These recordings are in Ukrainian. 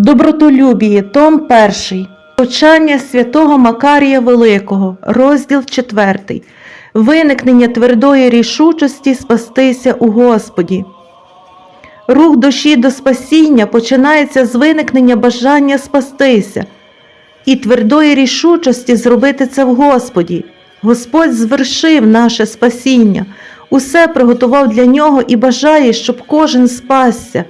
Добротолюбіє, Том 1. Почання святого Макарія Великого, розділ 4. Виникнення твердої рішучості спастися у Господі. Рух душі до спасіння починається з виникнення бажання спастися і твердої рішучості зробити це в Господі. Господь звершив наше спасіння, усе приготував для нього і бажає, щоб кожен спасся.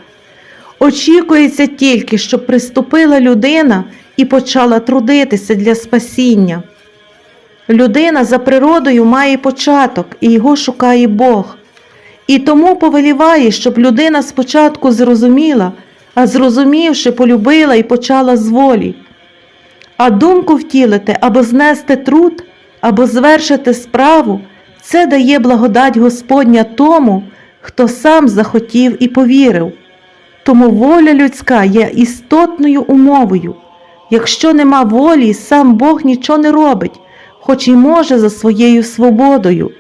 Очікується тільки, щоб приступила людина і почала трудитися для спасіння. Людина за природою має початок, і його шукає Бог. І тому повеліває, щоб людина спочатку зрозуміла, а зрозумівши, полюбила і почала з волі. А думку втілити або знести труд, або звершити справу це дає благодать Господня тому, хто сам захотів і повірив. Тому воля людська є істотною умовою. Якщо нема волі, сам Бог нічого не робить, хоч і може за своєю свободою.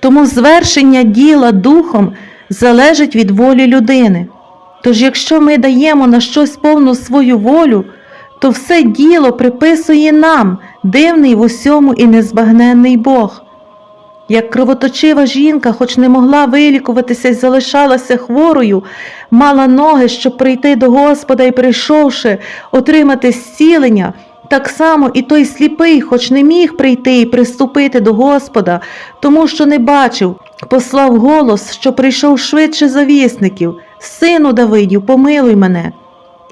Тому звершення діла духом залежить від волі людини. Тож, якщо ми даємо на щось повну свою волю, то все діло приписує нам, дивний в усьому і незбагненний Бог. Як кровоточива жінка, хоч не могла вилікуватися і залишалася хворою, мала ноги, щоб прийти до Господа і, прийшовши, отримати зцілення, так само і той сліпий, хоч не міг прийти і приступити до Господа, тому що не бачив, послав голос, що прийшов швидше завісників, Сину Давидів, помилуй мене.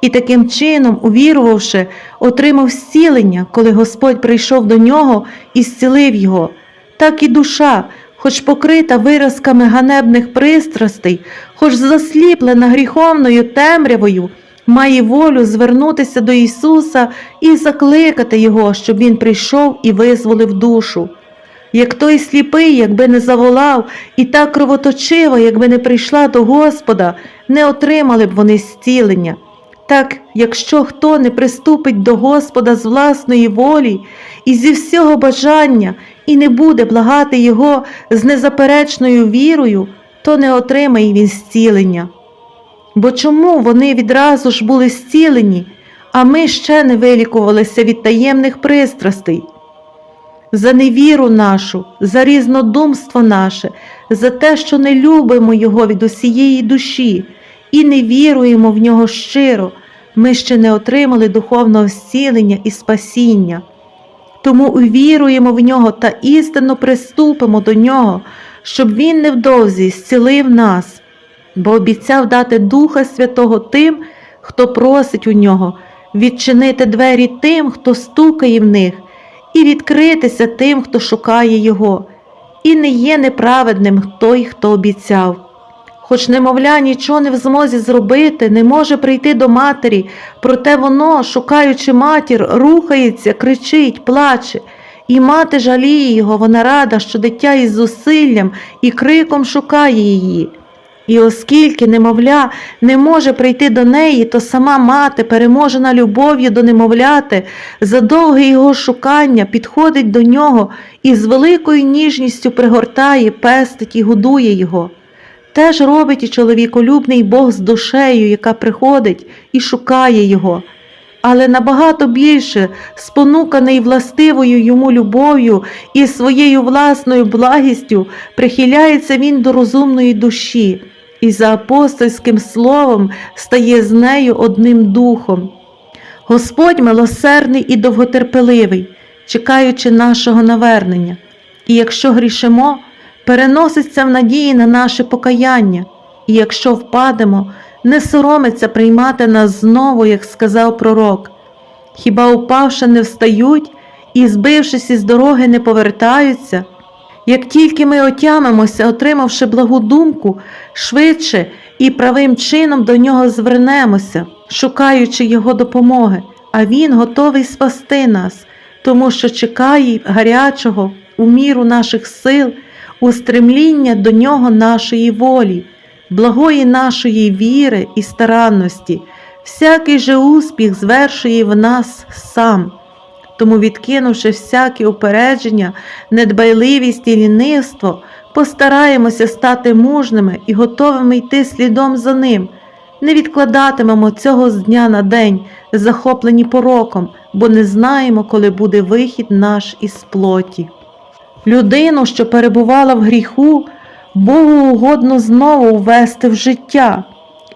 І таким чином, увірувавши, отримав зцілення, коли Господь прийшов до нього і зцілив його. Так і душа, хоч покрита виразками ганебних пристрастей, хоч засліплена гріховною темрявою, має волю звернутися до Ісуса і закликати Його, щоб Він прийшов і визволив душу. Як той сліпий, якби не заволав, і та кровоточива, якби не прийшла до Господа, не отримали б вони зцілення. Так, якщо хто не приступить до Господа з власної волі і зі всього бажання, і не буде благати Його з незаперечною вірою, то не отримає він зцілення. Бо чому вони відразу ж були зцілені, а ми ще не вилікувалися від таємних пристрастей? За невіру нашу, за різнодумство наше, за те, що не любимо Його від усієї душі і не віруємо в нього щиро, ми ще не отримали духовного зцілення і спасіння. Тому увіруємо в нього та істинно приступимо до нього, щоб Він невдовзі зцілив нас, бо обіцяв дати Духа Святого тим, хто просить у нього, відчинити двері тим, хто стукає в них, і відкритися тим, хто шукає Його, і не є неправедним той, хто обіцяв. Хоч немовля нічого не в змозі зробити, не може прийти до матері, проте воно, шукаючи матір, рухається, кричить, плаче, і мати жаліє його, вона рада, що дитя із зусиллям і криком шукає її. І оскільки немовля не може прийти до неї, то сама мати, переможена любов'ю до немовляти, за довге його шукання підходить до нього і з великою ніжністю пригортає, пестить і годує його. Теж робить і чоловіколюбний Бог з душею, яка приходить і шукає його. Але набагато більше, спонуканий властивою йому любов'ю і своєю власною благістю, прихиляється він до розумної душі і за апостольським словом стає з нею одним духом. Господь милосердний і довготерпеливий, чекаючи нашого навернення, і якщо грішимо, переноситься в надії на наше покаяння, і якщо впадемо, не соромиться приймати нас знову, як сказав пророк. Хіба упавши не встають і, збившись із дороги, не повертаються? Як тільки ми отямимося, отримавши благу думку, швидше і правим чином до нього звернемося, шукаючи Його допомоги, а Він готовий спасти нас, тому що чекає гарячого у міру наших сил, устремління до нього нашої волі, благої нашої віри і старанності, всякий же успіх звершує в нас сам. Тому, відкинувши всякі упередження, недбайливість і лінивство, постараємося стати мужними і готовими йти слідом за ним, не відкладатимемо цього з дня на день, захоплені пороком, бо не знаємо, коли буде вихід наш із плоті. Людину, що перебувала в гріху, Богу угодно знову ввести в життя,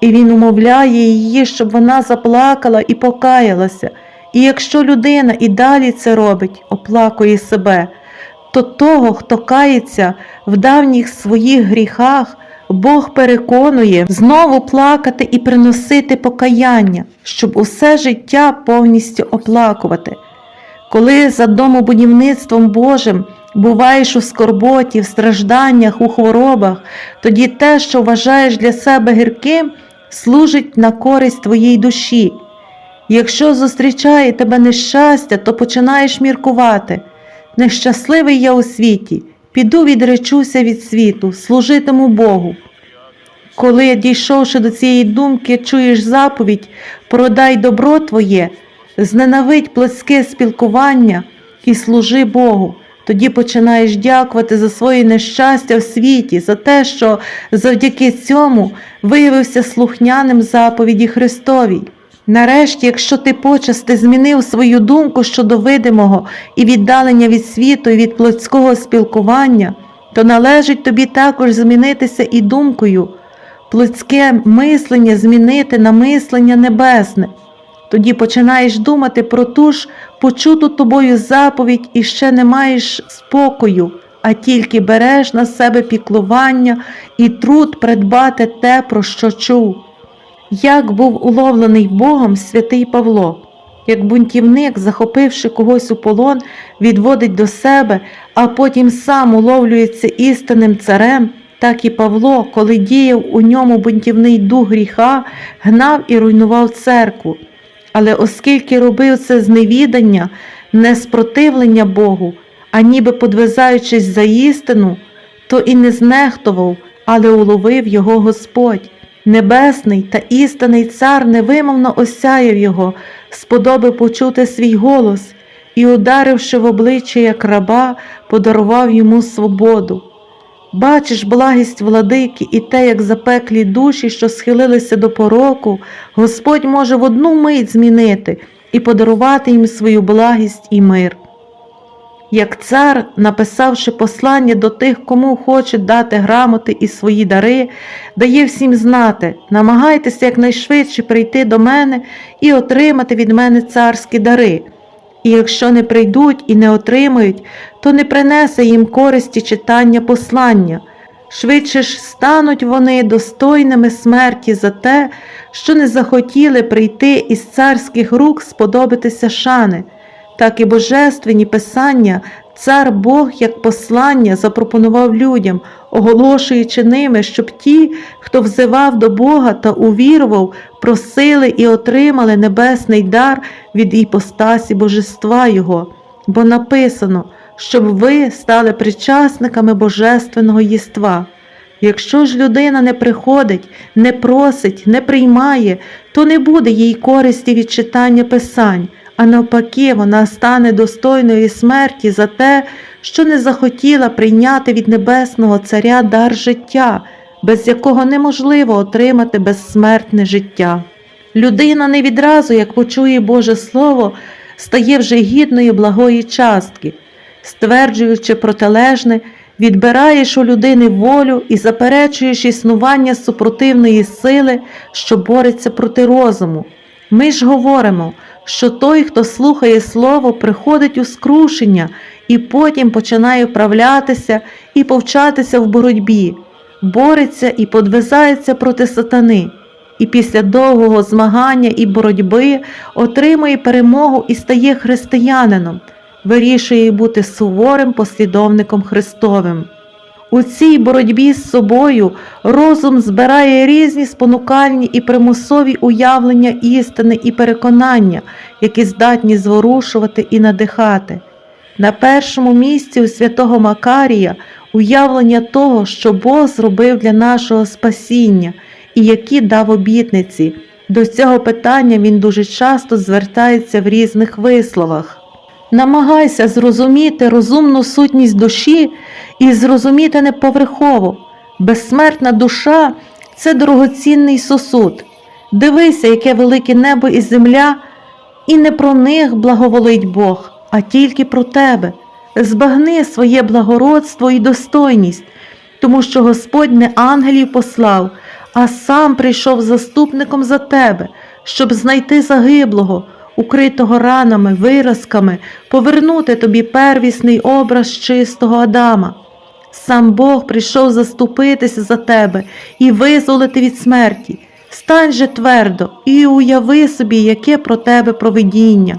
і Він умовляє її, щоб вона заплакала і покаялася. І якщо людина і далі це робить, оплакує себе, то того, хто кається в давніх своїх гріхах, Бог переконує знову плакати і приносити покаяння, щоб усе життя повністю оплакувати. Коли за домобудівництвом Божим буваєш у скорботі, в стражданнях, у хворобах, тоді те, що вважаєш для себе гірким, служить на користь твоїй душі. Якщо зустрічає тебе нещастя, то починаєш міркувати. Нещасливий я у світі, піду відречуся від світу, служитиму Богу. Коли, дійшовши до цієї думки, чуєш заповідь, продай добро твоє, зненавидь плотське спілкування і служи Богу. Тоді починаєш дякувати за своє нещастя в світі, за те, що завдяки цьому виявився слухняним заповіді Христовій. Нарешті, якщо ти почасти змінив свою думку щодо видимого і віддалення від світу і від плотського спілкування, то належить тобі також змінитися і думкою, плотське мислення змінити на мислення небесне. Тоді починаєш думати про ту ж почуту тобою заповідь і ще не маєш спокою, а тільки береш на себе піклування і труд придбати те, про що чув. Як був уловлений Богом святий Павло, як бунтівник, захопивши когось у полон, відводить до себе, а потім сам уловлюється істинним царем, так і Павло, коли діяв у ньому бунтівний дух гріха, гнав і руйнував церкву. Але оскільки робив це з невідання, не спротивлення Богу, а ніби подвизаючись за істину, то і не знехтував, але уловив його Господь. Небесний та істинний цар невимовно осяяв його, сподобив почути свій голос і, ударивши в обличчя як раба, подарував йому свободу. Бачиш благість владики і те, як запеклі душі, що схилилися до пороку, Господь може в одну мить змінити і подарувати їм свою благість і мир. Як цар, написавши послання до тих, кому хоче дати грамоти і свої дари, дає всім знати, намагайтеся якнайшвидше прийти до мене і отримати від мене царські дари. І якщо не прийдуть і не отримають, то не принесе їм користі читання послання. Швидше ж стануть вони достойними смерті за те, що не захотіли прийти із царських рук сподобатися шани, так і божественні писання, цар Бог як послання запропонував людям, оголошуючи ними, щоб ті, хто взивав до Бога та увірував, просили і отримали небесний дар від іпостасі божества Його, бо написано, щоб ви стали причасниками божественного єства. Якщо ж людина не приходить, не просить, не приймає, то не буде їй користі від читання писань, а навпаки, вона стане достойною смерті за те, що не захотіла прийняти від небесного царя дар життя, без якого неможливо отримати безсмертне життя. Людина не відразу, як почує Боже Слово, стає вже гідною благої частки, стверджуючи протилежне, відбираєш у людини волю і заперечуєш існування супротивної сили, що бореться проти розуму. Ми ж говоримо, що той, хто слухає Слово, приходить у скрушення і потім починає вправлятися і повчатися в боротьбі, бореться і подвизається проти сатани, і після довгого змагання і боротьби отримує перемогу і стає християнином, вирішує бути суворим послідовником Христовим. У цій боротьбі з собою розум збирає різні спонукальні і примусові уявлення істини і переконання, які здатні зворушувати і надихати. На першому місці у святого Макарія уявлення того, що Бог зробив для нашого спасіння і які дав обітниці. До цього питання він дуже часто звертається в різних висловах. Намагайся зрозуміти розумну сутність душі і зрозуміти не поверхово. Безсмертна душа це дорогоцінний сосуд. Дивися, яке велике небо і земля, і не про них благоволить Бог, а тільки про тебе. Збагни своє благородство і достойність, тому що Господь не ангелів послав, а сам прийшов заступником за тебе, щоб знайти загиблого, укритого ранами, виразками, повернути тобі первісний образ чистого Адама. Сам Бог прийшов заступитися за тебе і визволити від смерті. Стань же твердо і уяви собі, яке про тебе провидіння.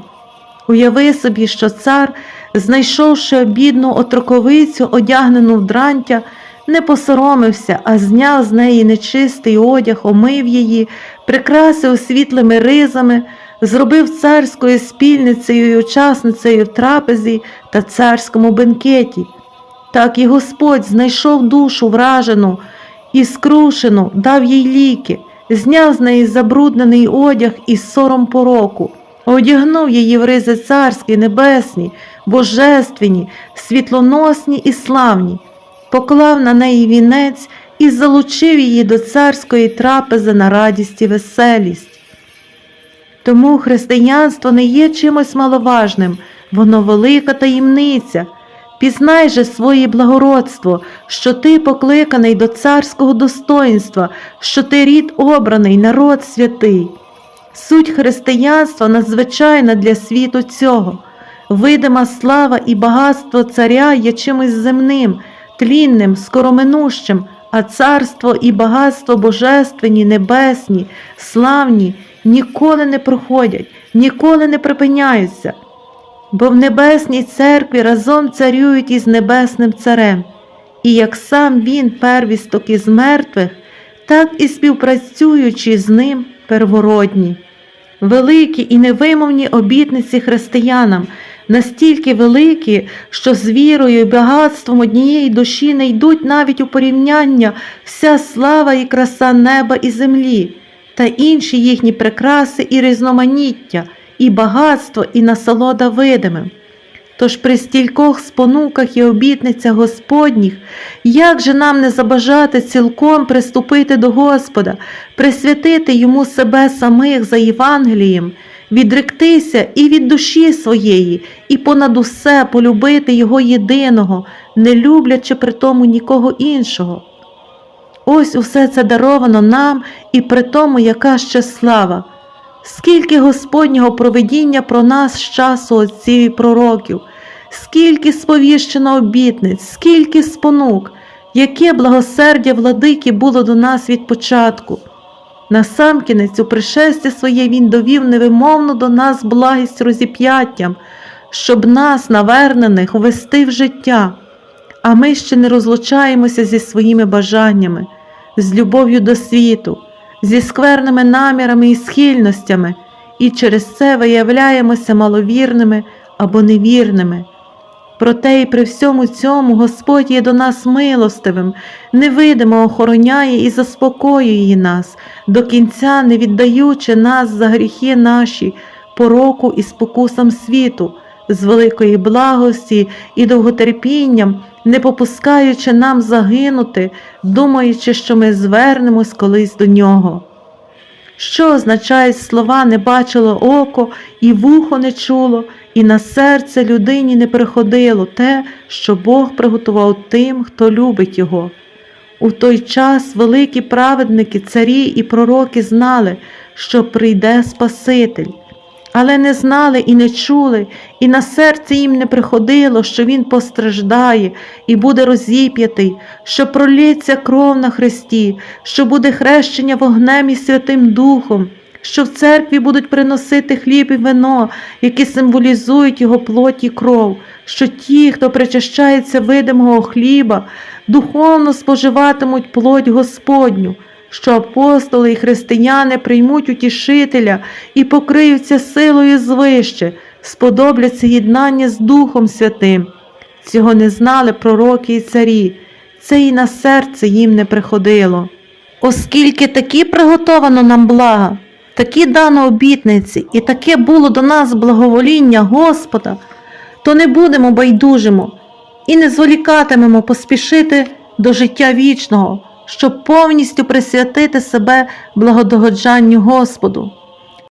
Уяви собі, що цар, знайшовши бідну отроковицю, одягнену в дрантя, не посоромився, а зняв з неї нечистий одяг, омив її, прикрасив світлими ризами, зробив царською спільницею і учасницею в трапезі та царському бенкеті. Так і Господь знайшов душу вражену і скрушену, дав їй ліки, зняв з неї забруднений одяг і сором пороку, одягнув її в ризи царські, небесні, божественні, світлоносні і славні, поклав на неї вінець і залучив її до царської трапези на радість і веселість. Тому християнство не є чимось маловажним, воно велика таємниця. Пізнай же своє благородство, що ти покликаний до царського достоїнства, що ти рід обраний, народ святий. Суть християнства надзвичайна для світу цього. Видима слава і багатство царя є чимось земним, тлінним, скороминущим, а царство і багатство божественні, небесні, славні ніколи не проходять, ніколи не припиняються. Бо в небесній церкві разом царюють із небесним царем, і як сам він первісток із мертвих, так і співпрацюючи з ним первородні. Великі і невимовні обітниці християнам, настільки великі, що з вірою і багатством однієї душі не йдуть навіть у порівняння вся слава і краса неба і землі, та інші їхні прикраси і різноманіття і багатство, і насолода видимим. Тож при стількох спонуках і обітницях Господніх, як же нам не забажати цілком приступити до Господа, присвятити Йому себе самих за Євангелієм, відректися і від душі своєї, і понад усе полюбити Його єдиного, не люблячи при тому нікого іншого. Ось усе це даровано нам, і при тому яка ще слава. Скільки Господнього проведіння про нас з часу отців і пророків, скільки сповіщено обітниць, скільки спонук, яке благосердя владики було до нас від початку. Насамкінець у пришесті своє Він довів невимовно до нас благість розіп'яттям, щоб нас, навернених, ввести в життя, а ми ще не розлучаємося зі своїми бажаннями, з любов'ю до світу зі скверними намірами і схильностями, і через це виявляємося маловірними або невірними. Проте і при всьому цьому Господь є до нас милостивим, невидимо охороняє і заспокоює нас, до кінця не віддаючи нас за гріхи наші, пороку і спокусам світу, з великої благості і довготерпінням, не попускаючи нам загинути, думаючи, що ми звернемось колись до нього. Що означають слова не бачило око, і вухо не чуло, і на серце людині не приходило те, що Бог приготував тим, хто любить Його. У той час великі праведники, царі і пророки знали, що прийде Спаситель, але не знали і не чули, і на серце їм не приходило, що Він постраждає і буде розіп'ятий, що пролється кров на Христі, що буде хрещення вогнем і Святим Духом, що в церкві будуть приносити хліб і вино, які символізують його плоть і кров, що ті, хто причащається видимого хліба, духовно споживатимуть плоть Господню що апостоли і християни приймуть утішителя і покриються силою звище, сподобляться єднання з Духом Святим. Цього не знали пророки і царі, це і на серце їм не приходило. Оскільки такі приготовано нам блага, такі дано обітниці, і таке було до нас благовоління Господа, то не будемо байдужимо і не зволікатимемо поспішити до життя вічного щоб повністю присвятити себе благодогоджанню Господу.